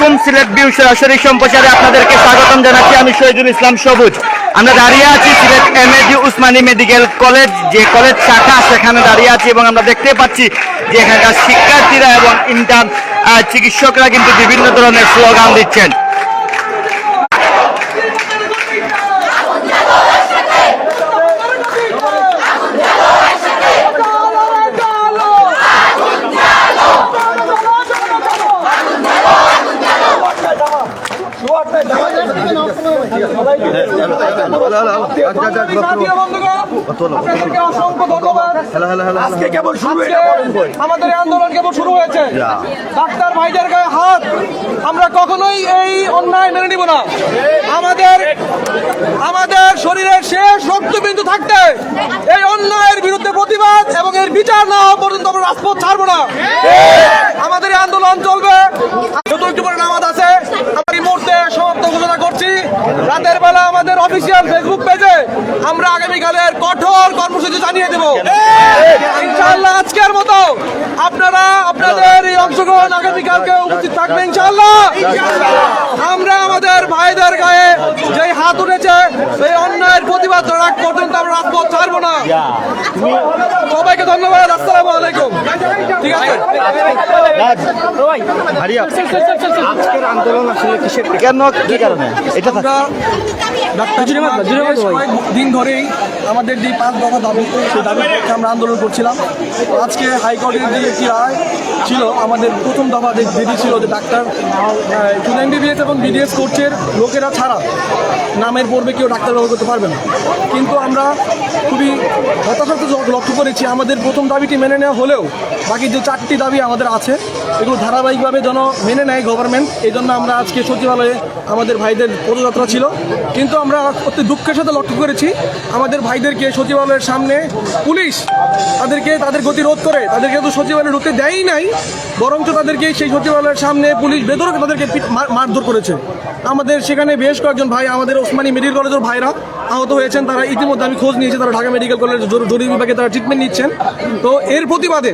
আলাইকুম সিলেট বিউ সরাসরি সম্প্রচারে আপনাদেরকে স্বাগতম জানাচ্ছি। আমি শহীদুল ইসলাম সবুজ। আমরা দাঁড়িয়ে আছি Sylhet M MAG Osmani medical college, যে কলেজ শাখা, সেখানে দাঁড়িয়ে আছি এবং আমরা দেখতে পাচ্ছি যে এখানকার শিক্ষার্থীরা এবং ইন্টার্ন চিকিৎসকরা কিন্তু বিভিন্ন ধরনের স্লোগান দিচ্ছেন আজকে কেবল শুরু আমাদের আন্দোলন কেবল শুরু হয়েছে ডাক্তার ভাইদের গায়ে হাত আমরা কখনোই এই অন্যায় মেনে নিব না আমাদের আমাদের শরীরের শেষ রক্তবিন্দু থাকতে এই অন্যায়ের বিরুদ্ধে প্রতিবাদ এবং এর বিচার না হওয়া পর্যন্ত আমরা রাজপথ ছাড়বো না আমাদের আন্দোলন চলবে যত একটু পরে নামাজ আছে আমরা এই মুহূর্তে সমাপ্ত ঘোষণা করছি রাতের বেলা আমাদের অফিসিয়াল ফেসবুক পেজে আমরা আগামীকালের কঠোর কর্মসূচি জানিয়ে দেব। ইনশাআল্লাহ আজকের মতো আপনারা আপনাদের এই অংশগ্রহণ আগামীকালকে উপস্থিত থাকবে ইনশাল্লাহ আমরা আমাদের ভাইদের গায়ে যে হাত উঠেছে সেই অন্যায়ের প্রতিবাদ রাখ পর্যন্ত আমরা রাজপথ ছাড়বো না। সবাইকে ধন্যবাদ আসসালামু আলাইকুম। ঠিক আছে? আন্দোলন আসলে কিসের কেন? কি কারণে? এটা কয়েকদিন ধরেই আমাদের যে পাঁচ দফা দাবি সেই দাবির পক্ষে আমরা আন্দোলন করছিলাম। আজকে হাইকোর্টের যে একটি রায় ছিল আমাদের প্রথম দফা যে বিধি ছিল যে ডাক্তার শুধু এমবিবিএস এবং বিডিএস কোর্সের লোকেরা ছাড়া নামের পূর্বে কেউ ডাক্তার ব্যবহার করতে পারবে না। কিন্তু আমরা খুবই হতাশার সাথে লক্ষ্য করেছি আমাদের প্রথম দাবিটি মেনে নেওয়া হলেও বাকি যে চারটি দাবি আমাদের আছে এগুলো ধারাবাহিকভাবে যেন মেনে নেয় গভর্নমেন্ট এই জন্য আমরা আজকে সচিবালয়ে আমাদের ভাইদের পদযাত্রা ছিল। কিন্তু আমরা অতি দুঃখের সাথে লক্ষ্য করেছি। আমাদের ভাইদেরকে সচিবালয়ের সামনে পুলিশ তাদেরকে তাদের গতি রোধ করে, তাদেরকে তো সচিবালয়ে ঢুকতে দেয়ই নাই, বরঞ্চ তাদেরকে সেই সচিবালয়ের সামনে পুলিশ বেদরকে তাদেরকে মারধর করেছে। আমাদের সেখানে বেশ কয়েকজন ভাই, আমাদের ওসমানী মেডিকেল কলেজের ভাইরা আহত হয়েছেন, তারা ইতিমধ্যে আমি খোঁজ নিয়েছি, তারা ঢাকা মেডিকেল কলেজ জরুরি বিভাগে তারা ট্রিটমেন্ট নিচ্ছেন। তো এর প্রতিবাদে,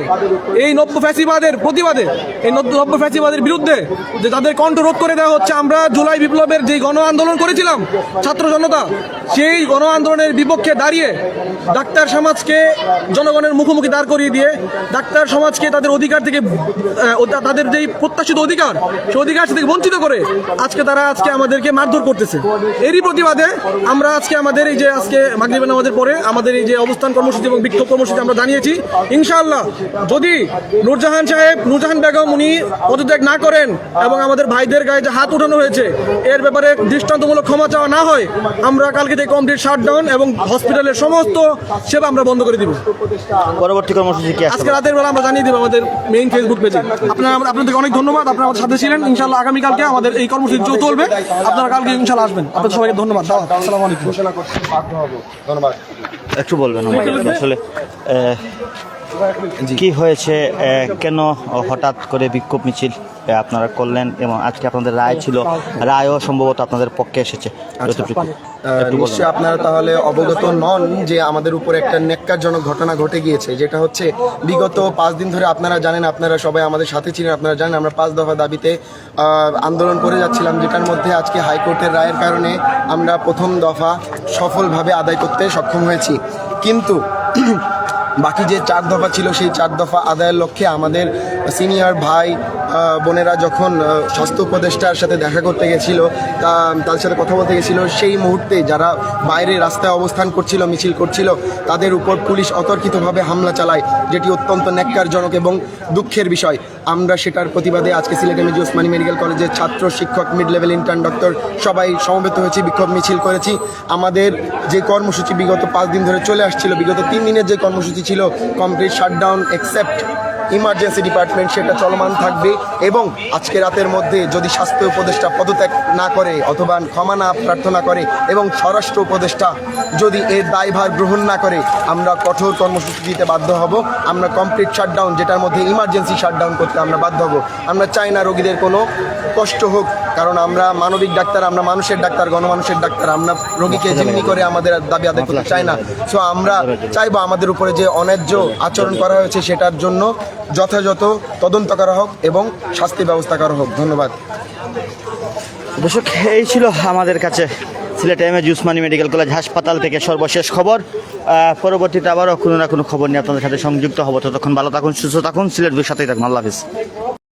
এই নব্য ফ্যাসিবাদের প্রতিবাদে, এই নব্য ফ্যাসিবাদের বিরুদ্ধে যে তাদের কণ্ঠ রোধ করে দেওয়া হচ্ছে, আমরা জুলাই বিপ্লবের যে গণ আন্দোলন করেছিলাম, ছাত্র জনতা, সেই গণ আন্দোলনের বিপক্ষে দাঁড়িয়ে ডাক্তার সমাজকে জনগণের মুখোমুখি দাঁড় করিয়ে দিয়ে, ডাক্তার সমাজকে তাদের অধিকার থেকে তাদের যেই প্রত্যাশিত অধিকার, সেই অধিকার থেকে বঞ্চিত করে আজকে তারা আজকে আমাদেরকে মারধর করতেছে। এরই প্রতিবাদে আমরা আজকে আমাদের এই যে আজকে মাগরিবেন আমাদের পরে আমাদের এই যে অবস্থান কর্মসূচি এবং বিক্ষোভ কর্মসূচি আমরা জানিয়েছি ইনশাআল্লাহ যদি নূরজাহান সাহেব নূরজাহান বেগম উনি পদত্যাগ না করেন এবং আমাদের ভাইদের গায়ে যে হাত উঠানো হয়েছে এর ব্যাপারে দৃষ্টান্তমূলক ক্ষমা চাওয়া না হয় আমরা কালকে থেকে কমপ্লিট শাটডাউন এবং হসপিটালের সমস্ত সেবা আমরা বন্ধ করে দিব। পরবর্তী কর্মসূচি কি আজকে রাতের বেলা আমরা জানিয়ে দিব আমাদের মেইন ফেসবুক পেজে আপনারা আপনাদেরকে অনেক ধন্যবাদ আপনারা আমাদের সাথে ছিলেন ইনশাআল্লাহ আগামীকালকে আমাদের এই কর্মসূচি চলবে। আপনারা কালকে ইনশাআল্লাহ আসবেন। আপনাদের সবাইকে ধন্যবাদ আসসালামু আলাইকুম। একটু বলবেন আসলে আহ, কি হয়েছে কেন হঠাৎ করে বিক্ষোভ মিছিল আপনারা করলেন এবং আজকে আপনাদের রায় ছিল? রায়ও সম্ভবত আপনাদের পক্ষে এসেছে। বলবেন। নিশ্চয়ই আপনারা তাহলে অবগত নন যে আমাদের উপরে একটা নেককারজনক ঘটনা ঘটে গিয়েছে যেটা হচ্ছে বিগত পাঁচ দিন ধরে আপনারা জানেন আপনারা সবাই আমাদের সাথে ছিলেন আপনারা জানেন আমরা পাঁচ দফা দাবিতে আন্দোলন করে যাচ্ছিলাম যেটার মধ্যে আজকে হাইকোর্টের রায়ের কারণে আমরা প্রথম দফা সফলভাবে আদায় করতে সক্ষম হয়েছি। কিন্তু বাকি যে চার দফা ছিল সেই চার দফা আদায়ের লক্ষ্যে আমাদের সিনিয়র ভাই বোনেরা যখন স্বাস্থ্য উপদেষ্টার সাথে দেখা করতে গেছিল, তা তাদের সাথে কথা বলতে গেছিল, সেই মুহূর্তে যারা বাইরে রাস্তায় অবস্থান করছিল, মিছিল করছিল, তাদের উপর পুলিশ অতর্কিতভাবে হামলা চালায়, যেটি অত্যন্ত ন্যাক্কারজনক এবং দুঃখের বিষয়। আমরা সেটার প্রতিবাদে আজকে সিলেট এমএজি ওসমানী মেডিকেল কলেজের ছাত্র শিক্ষক মিড লেভেল ইন্টার্ন ডক্টর সবাই সমবেত হয়েছি, বিক্ষোভ মিছিল করেছি। আমাদের যে কর্মসূচি বিগত পাঁচ দিন ধরে চলে আসছিল, বিগত তিন দিনের যে কর্মসূচি ছিল complete shutdown except emergency department সেটা চলমান থাকবে এবং আজকে রাতের মধ্যে যদি স্বাস্থ্য উপদেষ্টা পদত্যাগ না করে অথবা ক্ষমা না প্রার্থনা করে এবং স্বরাষ্ট্র উপদেষ্টা যদি এর দায়ভার গ্রহণ না করে, আমরা কঠোর কর্মসূচি দিতে বাধ্য হব। আমরা কমপ্লিট শাটডাউন যেটার মধ্যে ইমার্জেন্সি শাটডাউন করতে আমরা বাধ্য হব। আমরা চাই না রোগীদের কোনো কষ্ট হোক কারণ আমরা মানবিক ডাক্তার আমরা মানুষের ডাক্তার গণমানুষের ডাক্তার আমরা রোগীকে যেমনি করে আমাদের দাবি আদায় করতে চাই না। সো আমরা চাইব আমাদের উপরে যে অন্যায্য আচরণ করা হয়েছে সেটার জন্য যথাযথ তদন্ত করা হোক এবং শাস্তি ব্যবস্থা করা হোক। ধন্যবাদ। দর্শক এই ছিল আমাদের কাছে Sylhet M A Osmani medical college হাসপাতাল থেকে সর্বশেষ খবর। পরবর্তীতে আবারও কোনো না কোনো খবর নিয়ে আপনাদের সাথে সংযুক্ত হব। ততক্ষণ ভালো থাকুন সুস্থ থাকুন সিলেট সাথেই থাকুন। আল্লাহ হাফিজ।